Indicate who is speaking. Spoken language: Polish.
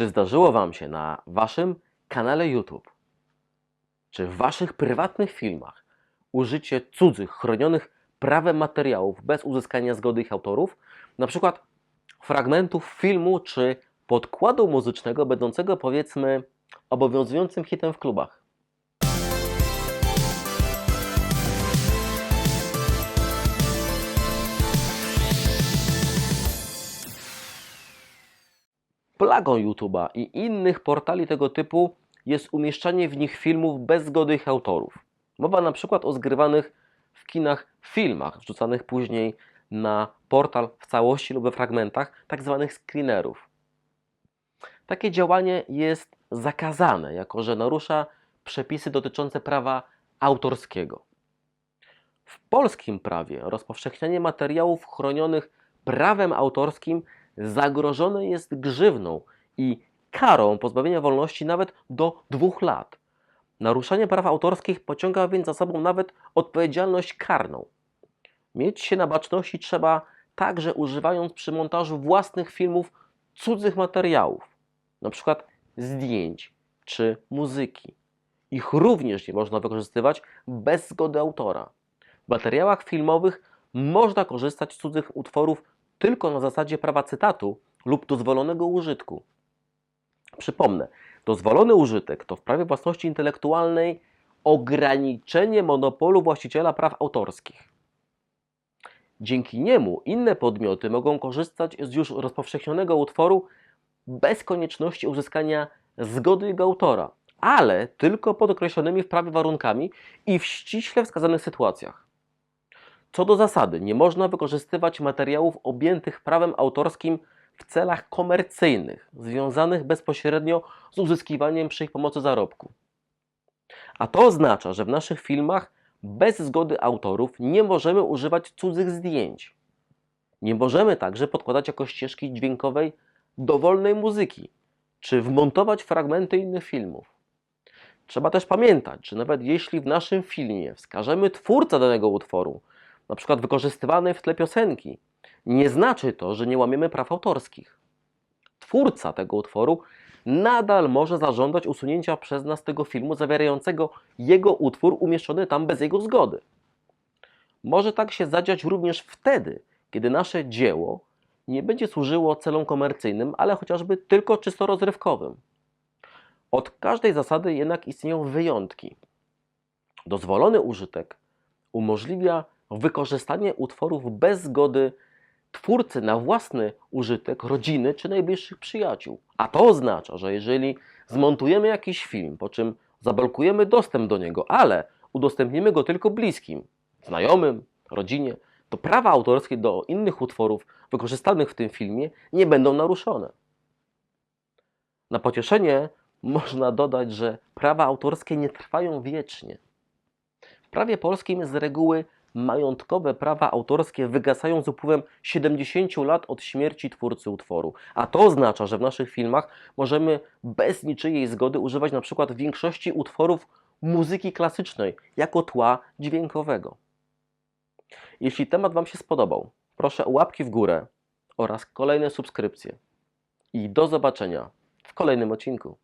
Speaker 1: Czy zdarzyło Wam się na Waszym kanale YouTube, czy w Waszych prywatnych filmach użycie cudzych, chronionych prawem materiałów bez uzyskania zgody ich autorów, na przykład fragmentów filmu czy podkładu muzycznego będącego powiedzmy obowiązującym hitem w klubach? Plagą YouTube'a i innych portali tego typu jest umieszczanie w nich filmów bez zgody ich autorów. Mowa na przykład o zgrywanych w kinach filmach, wrzucanych później na portal w całości lub we fragmentach, tak zwanych screenerów. Takie działanie jest zakazane, jako że narusza przepisy dotyczące prawa autorskiego. W polskim prawie rozpowszechnianie materiałów chronionych prawem autorskim zagrożone jest grzywną i karą pozbawienia wolności nawet do dwóch lat. Naruszanie praw autorskich pociąga więc za sobą nawet odpowiedzialność karną. Mieć się na baczności trzeba także używając przy montażu własnych filmów cudzych materiałów, np. zdjęć czy muzyki. Ich również nie można wykorzystywać bez zgody autora. W materiałach filmowych można korzystać z cudzych utworów tylko na zasadzie prawa cytatu lub dozwolonego użytku. Przypomnę, dozwolony użytek to w prawie własności intelektualnej ograniczenie monopolu właściciela praw autorskich. Dzięki niemu inne podmioty mogą korzystać z już rozpowszechnionego utworu bez konieczności uzyskania zgody jego autora, ale tylko pod określonymi w prawie warunkami i w ściśle wskazanych sytuacjach. Co do zasady, nie można wykorzystywać materiałów objętych prawem autorskim w celach komercyjnych, związanych bezpośrednio z uzyskiwaniem przy ich pomocy zarobku. A to oznacza, że w naszych filmach bez zgody autorów nie możemy używać cudzych zdjęć. Nie możemy także podkładać jako ścieżki dźwiękowej dowolnej muzyki, czy wmontować fragmenty innych filmów. Trzeba też pamiętać, że nawet jeśli w naszym filmie wskażemy twórcę danego utworu, na przykład wykorzystywanej w tle piosenki, nie znaczy to, że nie łamiemy praw autorskich. Twórca tego utworu nadal może zażądać usunięcia przez nas tego filmu zawierającego jego utwór umieszczony tam bez jego zgody. Może tak się zadziać również wtedy, kiedy nasze dzieło nie będzie służyło celom komercyjnym, ale chociażby tylko czysto rozrywkowym. Od każdej zasady jednak istnieją wyjątki. Dozwolony użytek umożliwia wykorzystanie utworów bez zgody twórcy na własny użytek rodziny czy najbliższych przyjaciół. A to oznacza, że jeżeli zmontujemy jakiś film, po czym zablokujemy dostęp do niego, ale udostępnimy go tylko bliskim, znajomym, rodzinie, to prawa autorskie do innych utworów wykorzystanych w tym filmie nie będą naruszone. Na pocieszenie można dodać, że prawa autorskie nie trwają wiecznie. W prawie polskim z reguły majątkowe prawa autorskie wygasają z upływem 70 lat od śmierci twórcy utworu. A to oznacza, że w naszych filmach możemy bez niczyjej zgody używać na przykład większości utworów muzyki klasycznej jako tła dźwiękowego. Jeśli temat Wam się spodobał, proszę o łapki w górę oraz kolejne subskrypcje. I do zobaczenia w kolejnym odcinku.